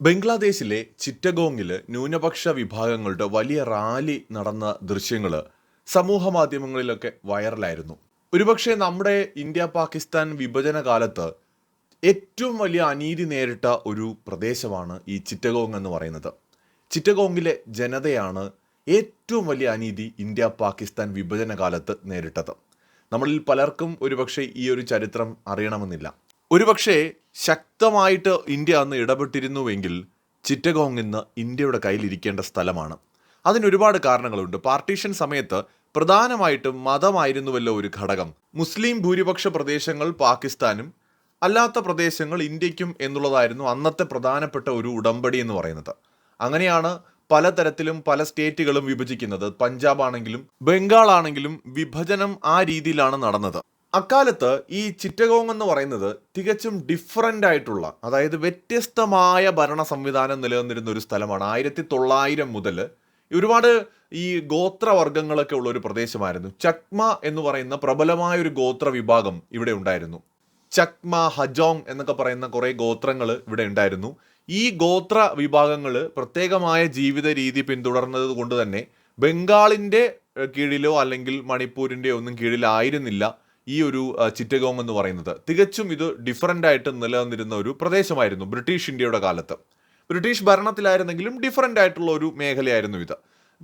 ബംഗ്ലാദേശിലെ ചിറ്റഗോങ്ങിൽ ന്യൂനപക്ഷ വിഭാഗങ്ങളുടെ വലിയ റാലി നടന്ന ദൃശ്യങ്ങൾ സമൂഹ മാധ്യമങ്ങളിലൊക്കെ വൈറലായിരുന്നു. ഒരുപക്ഷെ നമ്മുടെ ഇന്ത്യ പാകിസ്ഥാൻ വിഭജന കാലത്ത് ഏറ്റവും വലിയ അനീതി നേരിട്ട ഒരു പ്രദേശമാണ് ഈ ചിറ്റഗോങ് എന്ന് പറയുന്നത്. ചിറ്റഗോങ്ങിലെ ജനതയാണ് ഏറ്റവും വലിയ അനീതി ഇന്ത്യ പാകിസ്ഥാൻ വിഭജന കാലത്ത് നേരിട്ടത്. നമ്മളിൽ പലർക്കും ഒരുപക്ഷെ ഈ ഒരു ചരിത്രം അറിയണമെന്നില്ല. ഒരുപക്ഷെ ശക്തമായിട്ട് ഇന്ത്യ അന്ന് ഇടപെട്ടിരുന്നുവെങ്കിൽ ചിറ്റഗോങ് ഇന്ന് ഇന്ത്യയുടെ കയ്യിലിരിക്കേണ്ട സ്ഥലമാണ്. അതിനൊരുപാട് കാരണങ്ങളുണ്ട്. പാർട്ടീഷൻ സമയത്ത് പ്രധാനമായിട്ടും മതമായിരുന്നുവല്ലോ ഒരു ഘടകം. മുസ്ലിം ഭൂരിപക്ഷ പ്രദേശങ്ങൾ പാകിസ്ഥാനും അല്ലാത്ത പ്രദേശങ്ങൾ ഇന്ത്യക്കും എന്നുള്ളതായിരുന്നു അന്നത്തെ പ്രധാനപ്പെട്ട ഒരു ഉടമ്പടി എന്ന് പറയുന്നത്. അങ്ങനെയാണ് പലതരത്തിലും പല സ്റ്റേറ്റുകളും വിഭജിക്കുന്നത്. പഞ്ചാബ് ആണെങ്കിലും ബംഗാൾ ആണെങ്കിലും വിഭജനം ആ രീതിയിലാണ് നടന്നത്. അക്കാലത്ത് ഈ ചിറ്റഗോങ് എന്ന് പറയുന്നത് തികച്ചും ഡിഫറന്റ് ആയിട്ടുള്ള അതായത് വ്യത്യസ്തമായ ഭരണ സംവിധാനം നിലനിന്നിരുന്ന ഒരു സ്ഥലമാണ്. ആയിരത്തി തൊള്ളായിരം മുതൽ ഒരുപാട് ഈ ഗോത്രവർഗങ്ങളൊക്കെ ഉള്ള ഒരു പ്രദേശമായിരുന്നു. ചക്മ എന്ന് പറയുന്ന പ്രബലമായ ഒരു ഗോത്ര വിഭാഗം ഇവിടെ ഉണ്ടായിരുന്നു. ചക്മ ഹജോങ് എന്നൊക്കെ പറയുന്ന കുറേ ഗോത്രങ്ങൾ ഇവിടെ ഉണ്ടായിരുന്നു. ഈ ഗോത്ര വിഭാഗങ്ങൾ പ്രത്യേകമായ ജീവിത രീതി പിന്തുടർന്നത് കൊണ്ട് തന്നെ ബംഗാളിന്റെ കീഴിലോ അല്ലെങ്കിൽ മണിപ്പൂരിന്റെ ഒന്നും കീഴിലായിരുന്നില്ല. ഈ ഒരു ചിറ്റഗോങ് എന്ന് പറയുന്നത്. തികച്ചും ഇത് ഡിഫറന്റ് ആയിട്ട് നിലനിന്നിരുന്ന ഒരു പ്രദേശമായിരുന്നു ബ്രിട്ടീഷ് ഇന്ത്യയുടെ കാലത്ത്. ബ്രിട്ടീഷ് ഭരണത്തിലായിരുന്നെങ്കിലും ഡിഫറന്റ് ആയിട്ടുള്ള ഒരു മേഖലയായിരുന്നു ഇത്.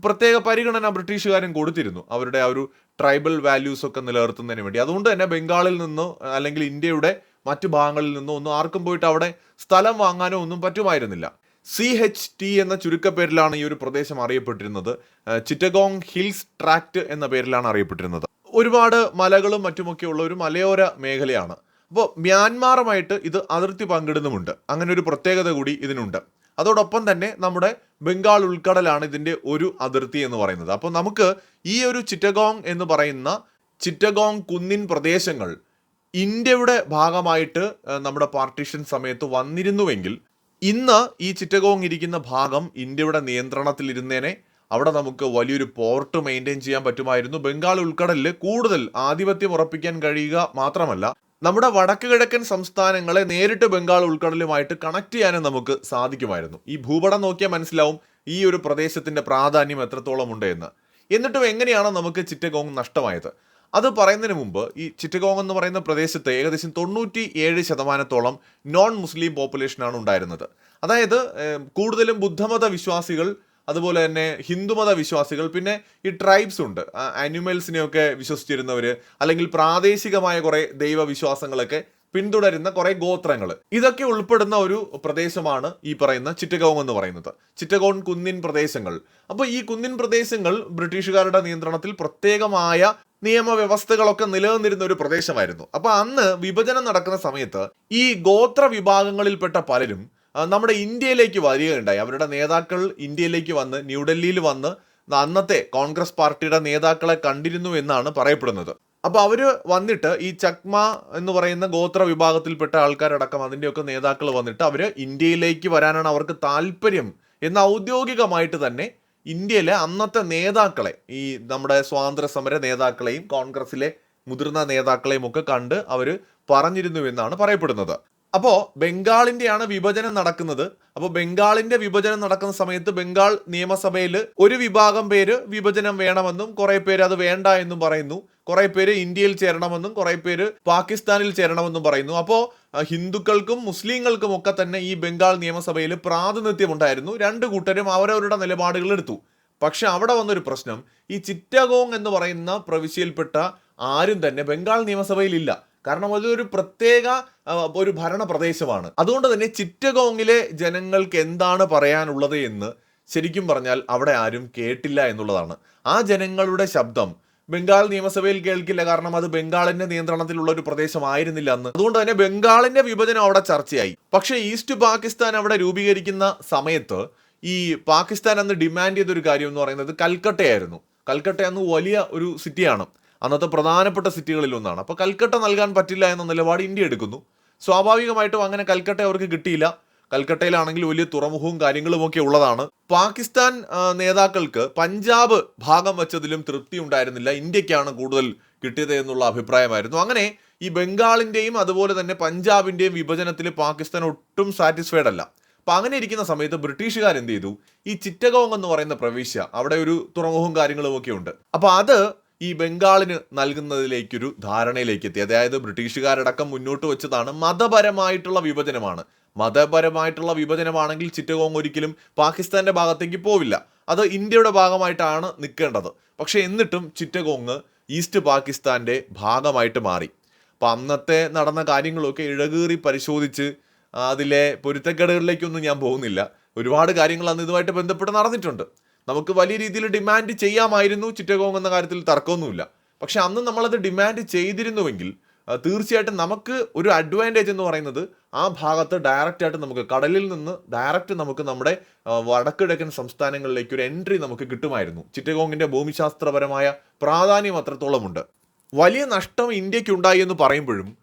പ്രത്യേക പരിഗണന ബ്രിട്ടീഷുകാരും കൊടുത്തിരുന്നു. അവരുടെ ആ ഒരു ട്രൈബൽ വാല്യൂസ് ഒക്കെ നിലനിർത്തുന്നതിന് വേണ്ടി. അതുകൊണ്ട് തന്നെ ബംഗാളിൽ നിന്നോ അല്ലെങ്കിൽ ഇന്ത്യയുടെ മറ്റു ഭാഗങ്ങളിൽ നിന്നോ ഒന്നും ആർക്കും പോയിട്ട് അവിടെ സ്ഥലം വാങ്ങാനോ ഒന്നും പറ്റുമായിരുന്നില്ല. സി എച്ച് ടി എന്ന ചുരുക്കപ്പേരിലാണ് ഈ ഒരു പ്രദേശം അറിയപ്പെട്ടിരുന്നത്. ചിറ്റഗോങ് ഹിൽസ് ട്രാക്ട് എന്ന പേരിലാണ് അറിയപ്പെട്ടിരുന്നത്. ഒരുപാട് മലകളും മറ്റുമൊക്കെ ഉള്ള ഒരു മലയോര മേഖലയാണ്. അപ്പോൾ മ്യാൻമാറുമായിട്ട് ഇത് അതിർത്തി പങ്കിടുന്നുമുണ്ട്. അങ്ങനെ ഒരു പ്രത്യേകത കൂടി ഇതിനുണ്ട്. അതോടൊപ്പം തന്നെ നമ്മുടെ ബംഗാൾ ഉൾക്കടലാണ് ഇതിന്റെ ഒരു അതിർത്തി എന്ന് പറയുന്നത്. അപ്പോൾ നമുക്ക് ഈ ഒരു ചിറ്റഗോങ് എന്ന് പറയുന്ന ചിറ്റഗോങ് കുന്നിൻ പ്രദേശങ്ങൾ ഇന്ത്യയുടെ ഭാഗമായിട്ട് നമ്മുടെ പാർട്ടീഷൻ സമയത്ത് വന്നിരുന്നുവെങ്കിൽ ഇന്ന് ഈ ചിറ്റഗോങ് ഇരിക്കുന്ന ഭാഗം ഇന്ത്യയുടെ നിയന്ത്രണത്തിലിരുന്നേനെ അവിടെ നമുക്ക് വലിയൊരു പോർട്ട് മെയിന്റെയിൻ ചെയ്യാൻ പറ്റുമായിരുന്നു. ബംഗാൾ ഉൾക്കടലിൽ കൂടുതൽ ആധിപത്യം ഉറപ്പിക്കാൻ കഴിയുക മാത്രമല്ല നമ്മുടെ വടക്ക് കിഴക്കൻ സംസ്ഥാനങ്ങളെ നേരിട്ട് ബംഗാൾ ഉൾക്കടലുമായിട്ട് കണക്ട് ചെയ്യാനും നമുക്ക് സാധിക്കുമായിരുന്നു. ഈ ഭൂപടം നോക്കിയാൽ മനസ്സിലാവും ഈ ഒരു പ്രദേശത്തിന്റെ പ്രാധാന്യം എത്രത്തോളം ഉണ്ട് എന്ന്. എന്നിട്ടും എങ്ങനെയാണ് നമുക്ക് ചിറ്റഗോങ് നഷ്ടമായത്? അത് പറയുന്നതിന് മുമ്പ് ഈ ചിറ്റഗോങ് എന്ന് പറയുന്ന പ്രദേശത്ത് ഏകദേശം തൊണ്ണൂറ്റി ഏഴ് ശതമാനത്തോളം നോൺ മുസ്ലിം പോപ്പുലേഷനാണ് ഉണ്ടായിരുന്നത്. അതായത് കൂടുതലും ബുദ്ധമത വിശ്വാസികൾ അതുപോലെ തന്നെ ഹിന്ദുമത വിശ്വാസികൾ പിന്നെ ഈ ട്രൈബ്സ് ഉണ്ട്. ആനിമൽസിനെയൊക്കെ വിശ്വസിച്ചിരുന്നവർ അല്ലെങ്കിൽ പ്രാദേശികമായ കുറേ ദൈവവിശ്വാസങ്ങളൊക്കെ പിന്തുടരുന്ന കുറെ ഗോത്രങ്ങൾ ഇതൊക്കെ ഉൾപ്പെടുന്ന ഒരു പ്രദേശമാണ് ഈ പറയുന്ന ചിറ്റഗോങ് എന്ന് പറയുന്നത്. ചിറ്റഗോൺ കുന്നിൻ പ്രദേശങ്ങൾ. അപ്പോൾ ഈ കുന്നിൻ പ്രദേശങ്ങൾ ബ്രിട്ടീഷുകാരുടെ നിയന്ത്രണത്തിൽ പ്രത്യേകമായ നിയമവ്യവസ്ഥകളൊക്കെ നിലനിന്നിരുന്ന ഒരു പ്രദേശമായിരുന്നു. അപ്പൊ അന്ന് വിഭജനം നടക്കുന്ന സമയത്ത് ഈ ഗോത്ര വിഭാഗങ്ങളിൽപ്പെട്ട പലരും നമ്മുടെ ഇന്ത്യയിലേക്ക് വരികയുണ്ടായി. അവരുടെ നേതാക്കൾ ഇന്ത്യയിലേക്ക് വന്ന് ന്യൂഡൽഹിയിൽ വന്ന് അന്നത്തെ കോൺഗ്രസ് പാർട്ടിയുടെ നേതാക്കളെ കണ്ടിരുന്നു എന്നാണ് പറയപ്പെടുന്നത്. അപ്പോൾ അവർ വന്നിട്ട് ഈ ചക്മ എന്ന് പറയുന്ന ഗോത്ര വിഭാഗത്തിൽപ്പെട്ട ആൾക്കാരടക്കം അതിന്റെയൊക്കെ നേതാക്കൾ വന്നിട്ട് അവർ ഇന്ത്യയിലേക്ക് വരാനാണ് അവർക്ക് താല്പര്യം എന്ന് ഔദ്യോഗികമായിട്ട് തന്നെ ഇന്ത്യയിലെ അന്നത്തെ നേതാക്കളെ ഈ നമ്മുടെ സ്വാതന്ത്ര്യ സമര നേതാക്കളെയും കോൺഗ്രസിലെ മുതിർന്ന നേതാക്കളെയും ഒക്കെ കണ്ട് അവർ പറഞ്ഞിരുന്നു എന്നാണ് പറയപ്പെടുന്നത്. അപ്പോൾ ബംഗാളിന്റെയാണ് വിഭജനം നടക്കുന്നത്. അപ്പോൾ ബംഗാളിന്റെ വിഭജനം നടക്കുന്ന സമയത്ത് ബംഗാൾ നിയമസഭയിൽ ഒരു വിഭാഗം പേര് വിഭജനം വേണമെന്നും കുറെ പേര് അത് വേണ്ട എന്നും പറയുന്നു. കുറെ പേര് ഇന്ത്യയിൽ ചേരണമെന്നും കുറെ പേര് പാകിസ്ഥാനിൽ ചേരണമെന്നും പറയുന്നു. അപ്പോൾ ഹിന്ദുക്കൾക്കും മുസ്ലിങ്ങൾക്കും ഒക്കെ തന്നെ ഈ ബംഗാൾ നിയമസഭയിൽ പ്രാതിനിധ്യം ഉണ്ടായിരുന്നു രണ്ട് കൂട്ടരും അവരവരുടെ നിലപാടുകൾ എടുത്തു. പക്ഷെ അവിടെ വന്നൊരു പ്രശ്നം. ഈ ചിറ്റഗോങ് എന്ന് പറയുന്ന പ്രവിശ്യയിൽപ്പെട്ട ആരും തന്നെ ബംഗാൾ നിയമസഭയിൽ ഇല്ല കാരണം അതൊരു പ്രത്യേക ഒരു ഭരണ പ്രദേശമാണ് അതുകൊണ്ട് തന്നെ ചിറ്റഗോങ്ങിലെ ജനങ്ങൾക്ക് എന്താണ് പറയാനുള്ളത് എന്ന് ശരിക്കും പറഞ്ഞാൽ അവിടെ ആരും കേട്ടില്ല എന്നുള്ളതാണ്. ആ ജനങ്ങളുടെ ശബ്ദം ബംഗാൾ നിയമസഭയിൽ കേൾക്കില്ല. കാരണം അത് ബംഗാളിന്റെ നിയന്ത്രണത്തിലുള്ള ഒരു പ്രദേശമായിരുന്നില്ല അന്ന്. അതുകൊണ്ട് തന്നെ ബംഗാളിന്റെ വിഭജനം അവിടെ ചർച്ചയായി. പക്ഷേ ഈസ്റ്റ് പാകിസ്ഥാൻ അവിടെ രൂപീകരിക്കുന്ന സമയത്ത് ഈ പാകിസ്ഥാൻ അന്ന് ഡിമാൻഡ് ചെയ്ത ഒരു കാര്യം എന്ന് പറയുന്നത് കൽക്കട്ടയായിരുന്നു. കൽക്കട്ട അന്ന് വലിയ ഒരു സിറ്റിയാണ്. അന്നത്തെ പ്രധാനപ്പെട്ട സിറ്റികളിൽ ഒന്നാണ്. അപ്പോൾ കൽക്കട്ട നൽകാൻ പറ്റില്ല എന്ന നിലപാട് ഇന്ത്യ എടുക്കുന്നു. സ്വാഭാവികമായിട്ടും അങ്ങനെ കൽക്കട്ട അവർക്ക് കിട്ടിയില്ല. കൽക്കട്ടയിലാണെങ്കിൽ വലിയ തുറമുഖവും കാര്യങ്ങളും ഒക്കെ ഉള്ളതാണ്. പാകിസ്ഥാൻ നേതാക്കൾക്ക് പഞ്ചാബ് ഭാഗം വെച്ചതിലും തൃപ്തി ഉണ്ടായിരുന്നില്ല. ഇന്ത്യക്കാണ് കൂടുതൽ കിട്ടിയത് എന്നുള്ള അഭിപ്രായമായിരുന്നു. അങ്ങനെ ഈ ബംഗാളിന്റെയും അതുപോലെ തന്നെ പഞ്ചാബിന്റെയും വിഭജനത്തിൽ പാകിസ്ഥാൻ ഒട്ടും സാറ്റിസ്ഫൈഡ് അല്ല. അപ്പം അങ്ങനെ ഇരിക്കുന്ന സമയത്ത് ബ്രിട്ടീഷുകാർ എന്ത് ചെയ്തു? ഈ ചിറ്റഗോങ് എന്ന് പറയുന്ന പ്രവിശ്യ അവിടെ ഒരു തുറമുഖവും കാര്യങ്ങളും ഒക്കെ ഉണ്ട്. അപ്പോൾ അത് ഈ ബംഗാളിന് നൽകുന്നതിലേക്കൊരു ധാരണയിലേക്ക് എത്തി അതായത് ബ്രിട്ടീഷുകാരടക്കം മുന്നോട്ട് വെച്ചതാണ് മതപരമായിട്ടുള്ള വിഭജനമാണ്. മതപരമായിട്ടുള്ള വിഭജനമാണെങ്കിൽ ചിറ്റഗോങ് ഒരിക്കലും പാകിസ്ഥാന്റെ ഭാഗത്തേക്ക് പോവില്ല. അത് ഇന്ത്യയുടെ ഭാഗമായിട്ടാണ് നിൽക്കേണ്ടത്. പക്ഷെ എന്നിട്ടും ചിറ്റഗോങ് ഈസ്റ്റ് പാകിസ്ഥാന്റെ ഭാഗമായിട്ട് മാറി. അപ്പം അന്നത്തെ നടന്ന കാര്യങ്ങളൊക്കെ ഇഴകീറി പരിശോധിച്ച് അതിലെ പൊരുത്തക്കേടുകളിലേക്കൊന്നും ഞാൻ പോകുന്നില്ല. ഒരുപാട് കാര്യങ്ങൾ അന്ന് ഇതുമായിട്ട് ബന്ധപ്പെട്ട് നടന്നിട്ടുണ്ട്. നമുക്ക് വലിയ രീതിയിൽ ഡിമാൻഡ് ചെയ്യാമായിരുന്നു ചിറ്റഗോങ് എന്ന കാര്യത്തിൽ തർക്കമൊന്നുമില്ല. പക്ഷെ അന്ന് നമ്മളത് ഡിമാൻഡ് ചെയ്തിരുന്നുവെങ്കിൽ തീർച്ചയായിട്ടും നമുക്ക് ഒരു അഡ്വാന്റേജ് എന്ന് പറയുന്നത് ആ ഭാഗത്ത് ഡയറക്റ്റ് ആയിട്ട് നമുക്ക് കടലിൽ നിന്ന് ഡയറക്റ്റ് നമുക്ക് നമ്മുടെ വടക്കിഴക്കൻ സംസ്ഥാനങ്ങളിലേക്ക് ഒരു എൻട്രി നമുക്ക് കിട്ടുമായിരുന്നു. ചിറ്റഗോങ്ങിന്റെ ഭൂമിശാസ്ത്രപരമായ പ്രാധാന്യം അത്രത്തോളമുണ്ട്. വലിയ നഷ്ടം ഇന്ത്യക്കുണ്ടായി എന്ന് പറയുമ്പോഴും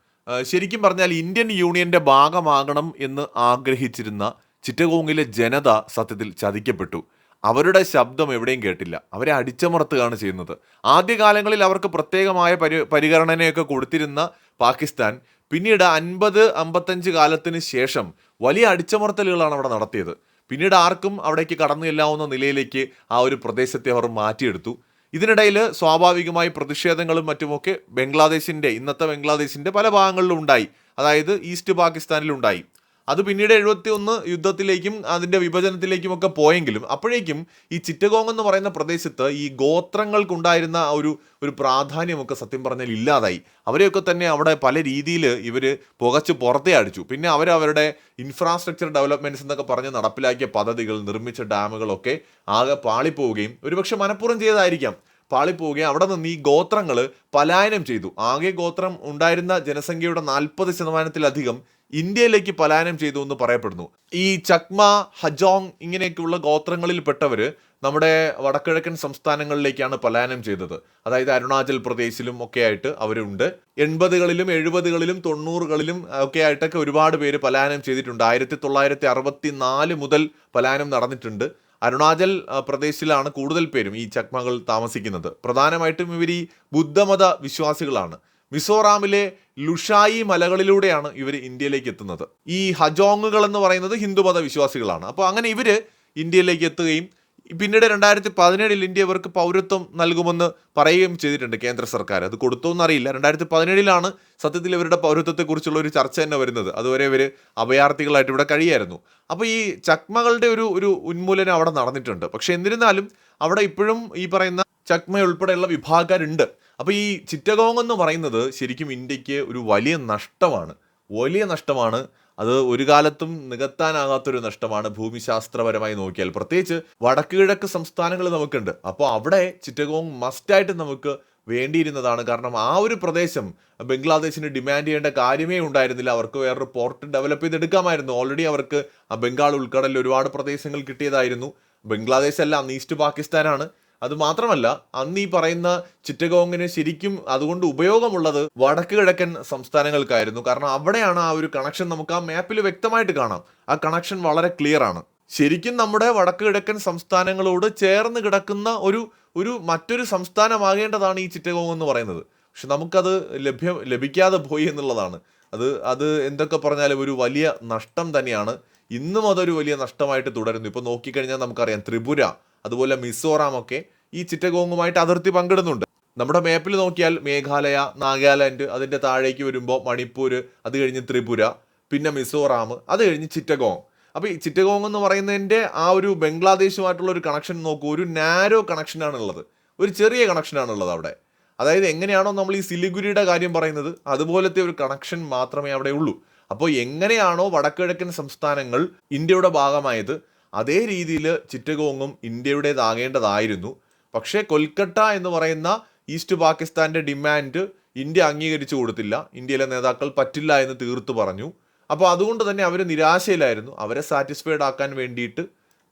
ശരിക്കും പറഞ്ഞാൽ ഇന്ത്യൻ യൂണിയന്റെ ഭാഗമാകണം എന്ന് ആഗ്രഹിച്ചിരുന്ന ചിറ്റഗോങ്ങിലെ ജനത സത്യത്തിൽ ചതിക്കപ്പെട്ടു. അവരുടെ ശബ്ദം എവിടെയും കേട്ടില്ല. അവരെ അടിച്ചമർത്തുകയാണ് ചെയ്യുന്നത്. ആദ്യകാലങ്ങളിൽ അവർക്ക് പ്രത്യേകമായ പരി പരിഗണനയൊക്കെ കൊടുത്തിരുന്ന പാകിസ്ഥാൻ പിന്നീട് അൻപത് അമ്പത്തഞ്ച് കാലത്തിന് ശേഷം വലിയ അടിച്ചമർത്തലുകളാണ് അവിടെ നടത്തിയത്. പിന്നീട് ആർക്കും അവിടേക്ക് കടന്നു ചെല്ലാവുന്ന നിലയിലേക്ക് ആ ഒരു പ്രദേശത്തെ അവർ മാറ്റിയെടുത്തു. ഇതിനിടയിൽ സ്വാഭാവികമായി പ്രതിഷേധങ്ങളും മറ്റുമൊക്കെ ബംഗ്ലാദേശിന്റെ ഇന്നത്തെ ബംഗ്ലാദേശിന്റെ പല ഭാഗങ്ങളിലും ഉണ്ടായി. അതായത് ഈസ്റ്റ് പാകിസ്ഥാനിലുണ്ടായി. അത് പിന്നീട് എഴുപത്തി ഒന്ന് യുദ്ധത്തിലേക്കും അതിന്റെ വിഭജനത്തിലേക്കും ഒക്കെ പോയെങ്കിലും അപ്പോഴേക്കും ഈ ചിറ്റഗോങ് എന്ന് പറയുന്ന പ്രദേശത്ത് ഈ ഗോത്രങ്ങൾക്കുണ്ടായിരുന്ന ഒരു ഒരു പ്രാധാന്യമൊക്കെ സത്യം പറഞ്ഞാൽ ഇല്ലാതായി. അവരെയൊക്കെ തന്നെ അവിടെ പല രീതിയിൽ ഇവർ പുകച്ച് പുറത്തേ അടിച്ചു. പിന്നെ അവർ അവരുടെ ഇൻഫ്രാസ്ട്രക്ചർ ഡെവലപ്മെന്റ്സ് എന്നൊക്കെ പറഞ്ഞ് നടപ്പിലാക്കിയ പദ്ധതികൾ നിർമ്മിച്ച ഡാമുകളൊക്കെ ആകെ പാളിപ്പോവുകയും ഒരുപക്ഷെ മനഃപൂർവം ചെയ്തതായിരിക്കാം. പാളിപ്പോവുകയും അവിടെ നിന്ന് ഈ ഗോത്രങ്ങൾ പലായനം ചെയ്തു. ആകെ ഗോത്രം ഉണ്ടായിരുന്ന ജനസംഖ്യയുടെ നാൽപ്പത് ശതമാനത്തിലധികം ഇന്ത്യയിലേക്ക് പലായനം ചെയ്തു എന്ന് പറയപ്പെടുന്നു. ഈ ചക്മ ഹജോങ് ഇങ്ങനെയൊക്കെയുള്ള ഗോത്രങ്ങളിൽപ്പെട്ടവർ നമ്മുടെ വടക്കിഴക്കൻ സംസ്ഥാനങ്ങളിലേക്കാണ് പലായനം ചെയ്തത്. അതായത് അരുണാചൽ പ്രദേശിലും ഒക്കെ ആയിട്ട് അവരുണ്ട്. എൺപതുകളിലും എഴുപതുകളിലും തൊണ്ണൂറുകളിലും ഒക്കെ ആയിട്ടൊക്കെ ഒരുപാട് പേര് പലായനം ചെയ്തിട്ടുണ്ട്. ആയിരത്തി തൊള്ളായിരത്തി അറുപത്തി നാല് മുതൽ പലായനം നടന്നിട്ടുണ്ട്. അരുണാചൽ പ്രദേശിലാണ് കൂടുതൽ പേരും ഈ ചക്മകൾ താമസിക്കുന്നത്. പ്രധാനമായിട്ടും ഇവർ ഈ ബുദ്ധമത വിശ്വാസികളാണ്. മിസോറാമിലെ ലുഷായി മലകളിലൂടെയാണ് ഇവർ ഇന്ത്യയിലേക്ക് എത്തുന്നത്. ഈ ഹജോങ്ങുകൾ എന്ന് പറയുന്നത് ഹിന്ദുമത വിശ്വാസികളാണ്. അപ്പോൾ അങ്ങനെ ഇവർ ഇന്ത്യയിലേക്ക് എത്തുകയും പിന്നീട് രണ്ടായിരത്തി പതിനേഴിൽ ഇന്ത്യ ഇവർക്ക് പൗരത്വം നൽകുമെന്ന് പറയുകയും ചെയ്തിട്ടുണ്ട് കേന്ദ്ര സർക്കാർ. അത് കൊടുത്തോ എന്നറിയില്ല രണ്ടായിരത്തി പതിനേഴിലാണ് സത്യത്തിൽ ഇവരുടെ പൗരത്വത്തെക്കുറിച്ചുള്ള ഒരു ചർച്ച തന്നെ വരുന്നത്. അതുവരെ ഇവർ അഭയാർത്ഥികളായിട്ട് ഇവിടെ കഴിയായിരുന്നു. അപ്പോൾ ഈ ചക്മകളുടെ ഒരു ഒരു ഉന്മൂലനം അവിടെ നടന്നിട്ടുണ്ട്. പക്ഷേ എന്നിരുന്നാലും അവിടെ ഇപ്പോഴും ഈ പറയുന്ന ചക്മ ഉൾപ്പെടെയുള്ള വിഭാഗക്കാരുണ്ട്. അപ്പോൾ ഈ ചിറ്റഗോങ് എന്ന് പറയുന്നത് ശരിക്കും ഇന്ത്യയ്ക്ക് ഒരു വലിയ നഷ്ടമാണ്. വലിയ നഷ്ടമാണ് അത് ഒരു കാലത്തും നികത്താനാകാത്തൊരു നഷ്ടമാണ് ഭൂമിശാസ്ത്രപരമായി നോക്കിയാൽ. പ്രത്യേകിച്ച് വടക്ക് കിഴക്ക് സംസ്ഥാനങ്ങൾ നമുക്കുണ്ട്. അപ്പോൾ അവിടെ ചിറ്റഗോങ് മസ്റ്റായിട്ട് നമുക്ക് വേണ്ടിയിരുന്നതാണ്. കാരണം ആ ഒരു പ്രദേശം ബംഗ്ലാദേശിന് ഡിമാൻഡ് ചെയ്യേണ്ട കാര്യമേ ഉണ്ടായിരുന്നില്ല. അവർക്ക് വേറൊരു പോർട്ട് ഡെവലപ്പ് ചെയ്തെടുക്കാമായിരുന്നു. ഓൾറെഡി അവർക്ക് ആ ബംഗാൾ ഉൾക്കടലിൽ ഒരുപാട് പ്രദേശങ്ങൾ കിട്ടിയതായിരുന്നു. ബംഗ്ലാദേശ് അല്ല ഈസ്റ്റ് പാകിസ്ഥാനാണ്. അത് മാത്രമല്ല അന്ന് ഈ പറയുന്ന ചിറ്റഗോങ്ങിന് ശരിക്കും അതുകൊണ്ട് ഉപയോഗമുള്ളത് വടക്ക് കിഴക്കൻ സംസ്ഥാനങ്ങൾക്കായിരുന്നു. കാരണം അവിടെയാണ് ആ ഒരു കണക്ഷൻ നമുക്ക് ആ മാപ്പിൽ വ്യക്തമായിട്ട് കാണാം. ആ കണക്ഷൻ വളരെ ക്ലിയർ ആണ്. ശരിക്കും നമ്മുടെ വടക്ക് കിഴക്കൻ സംസ്ഥാനങ്ങളോട് ചേർന്ന് കിടക്കുന്ന ഒരു ഒരു മറ്റൊരു സംസ്ഥാനമാകേണ്ടതാണ് ഈ ചിറ്റഗോങ് എന്ന് പറയുന്നത്. പക്ഷെ നമുക്കത് ലഭ്യം ലഭിക്കാതെ പോയി എന്നുള്ളതാണ്. അത് അത് എന്തൊക്കെ പറഞ്ഞാലും ഒരു വലിയ നഷ്ടം തന്നെയാണ്. ഇന്നും അതൊരു വലിയ നഷ്ടമായിട്ട് തുടരുന്നു. ഇപ്പോൾ നോക്കിക്കഴിഞ്ഞാൽ നമുക്കറിയാം ത്രിപുര അതുപോലെ മിസോറാം ഒക്കെ ഈ ചിറ്റഗോങ്ങുമായിട്ട് അതിർത്തി പങ്കിടുന്നുണ്ട്. നമ്മുടെ മാപ്പിൽ നോക്കിയാൽ മേഘാലയ നാഗാലാൻഡ് അതിന്റെ താഴേക്ക് വരുമ്പോൾ മണിപ്പൂർ അത് കഴിഞ്ഞ് ത്രിപുര പിന്നെ മിസോറാം അത് കഴിഞ്ഞ് ചിറ്റഗോങ്. അപ്പോൾ ഈ ചിറ്റഗോങ് എന്ന് പറയുന്നതിന്റെ ആ ഒരു ബംഗ്ലാദേശുമായിട്ടുള്ള ഒരു കണക്ഷൻ നോക്കൂ. ഒരു നാരോ കണക്ഷനാണ് ഉള്ളത് ഒരു ചെറിയ കണക്ഷനാണ് ഉള്ളത് അവിടെ. അതായത് എങ്ങനെയാണോ നമ്മൾ ഈ സിലിഗുരിയുടെ കാര്യം പറയുന്നത് അതുപോലത്തെ ഒരു കണക്ഷൻ മാത്രമേ അവിടെ ഉള്ളൂ. അപ്പോൾ എങ്ങനെയാണോ വടക്കിഴക്കൻ സംസ്ഥാനങ്ങൾ ഇന്ത്യയുടെ ഭാഗമായത് അതേ രീതിയിൽ ചിറ്റഗോങ്ങും ഇന്ത്യയുടേതാകേണ്ടതായിരുന്നു. പക്ഷേ കൊൽക്കട്ട എന്ന് പറയുന്ന ഈസ്റ്റ് പാകിസ്ഥാന്റെ ഡിമാൻഡ് ഇന്ത്യ അംഗീകരിച്ചു കൊടുത്തില്ല. ഇന്ത്യയിലെ നേതാക്കൾ പറ്റില്ല എന്ന് തീർത്തു പറഞ്ഞു. അപ്പോൾ അതുകൊണ്ട് തന്നെ അവർ നിരാശയിലായിരുന്നു. അവരെ സാറ്റിസ്ഫൈഡ് ആക്കാൻ വേണ്ടിയിട്ട്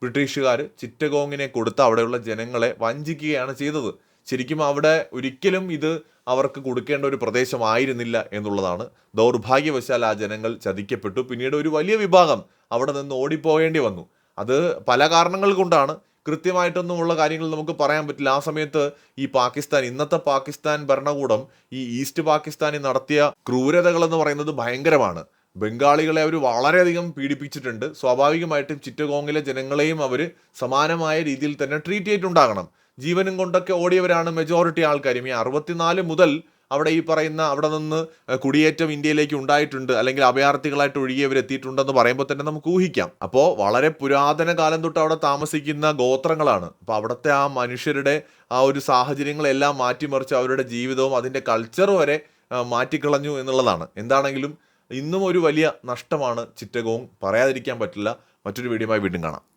ബ്രിട്ടീഷുകാർ ചിറ്റഗോങ്ങിനെ കൊടുത്ത് അവിടെയുള്ള ജനങ്ങളെ വഞ്ചിക്കുകയാണ് ചെയ്തത്. ശരിക്കും അവിടെ ഒരിക്കലും ഇത് അവർക്ക് കൊടുക്കേണ്ട ഒരു പ്രദേശമായിരുന്നില്ല എന്നുള്ളതാണ്. ദൗർഭാഗ്യവശാൽ ആ ജനങ്ങൾ ചതിക്കപ്പെട്ടു. പിന്നീട് ഒരു വലിയ വിഭാഗം അവിടെ നിന്ന് ഓടിപ്പോകേണ്ടി വന്നു. അത് പല കാരണങ്ങൾ കൊണ്ടാണ്. കൃത്യമായിട്ടൊന്നുമുള്ള കാര്യങ്ങൾ നമുക്ക് പറയാൻ പറ്റില്ല. ആ സമയത്ത് ഈ പാകിസ്ഥാൻ ഇന്നത്തെ പാകിസ്ഥാൻ ഭരണകൂടം ഈ ഈസ്റ്റ് പാകിസ്ഥാനിൽ നടത്തിയ ക്രൂരതകൾ എന്ന് പറയുന്നത് ഭയങ്കരമാണ്. ബംഗാളികളെ അവർ വളരെയധികം പീഡിപ്പിച്ചിട്ടുണ്ട്. സ്വാഭാവികമായിട്ടും ചിറ്റഗോങ്ങിലെ ജനങ്ങളെയും അവർ സമാനമായ രീതിയിൽ തന്നെ ട്രീറ്റ് ചെയ്തിട്ടുണ്ടാകണം. ജീവനും കൊണ്ടൊക്കെ ഓടിയവരാണ് മെജോറിറ്റി ആൾക്കാരും. ഈ അറുപത്തിനാല് മുതൽ അവിടെ ഈ പറയുന്ന അവിടെ നിന്ന് കുടിയേറ്റം ഇന്ത്യയിലേക്ക് ഉണ്ടായിട്ടുണ്ട് അല്ലെങ്കിൽ അഭയാർത്ഥികളായിട്ട് ഒഴുകിയവർ എത്തിയിട്ടുണ്ടെന്ന് പറയുമ്പോൾ തന്നെ നമുക്ക് ഊഹിക്കാം. അപ്പോൾ വളരെ പുരാതന കാലം തൊട്ട് അവിടെ താമസിക്കുന്ന ഗോത്രങ്ങളാണ്. അപ്പോൾ അവിടുത്തെ ആ മനുഷ്യരുടെ ആ ഒരു സാഹചര്യങ്ങളെല്ലാം മാറ്റിമറിച്ച് അവരുടെ ജീവിതവും അതിന്റെ കൾച്ചർ വരെ മാറ്റിക്കളഞ്ഞു എന്നുള്ളതാണ്. എന്താണെങ്കിലും ഇന്നും ഒരു വലിയ നഷ്ടമാണ് ചിറ്റകവും. പറയാതിരിക്കാൻ പറ്റില്ല. മറ്റൊരു വീഡിയോയുമായി വീണ്ടും കാണാം.